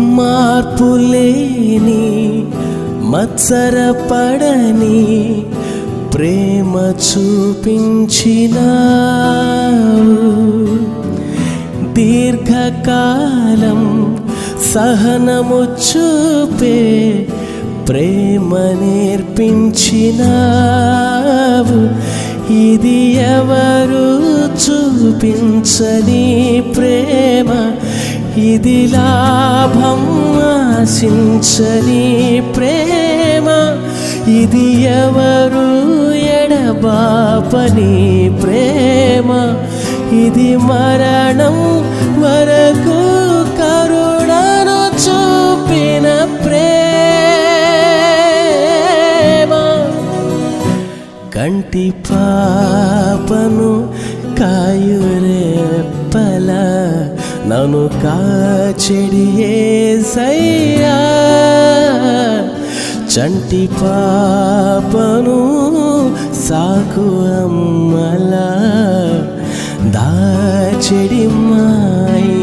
మార్పులేని మత్సరపడని ప్రేమ చూపించినావు. దీర్ఘకాలం సహనము చూపే ప్రేమ నేర్పించినావు. ఇది ఎవరు చూపించని ప్రేమ? ఇది లాభం ఆశించని ప్రేమ. ఇది ఎవరు ఎడబాపని ప్రేమ. ఇది మరణం వరకు కరుణను చూపిన ప్రేమ. కంటి పాపను కాయురేపల నను కాచెడి ఏసయ్యా చంటి పాపను సాకు అమ్మలా. దాచెడి మాయి.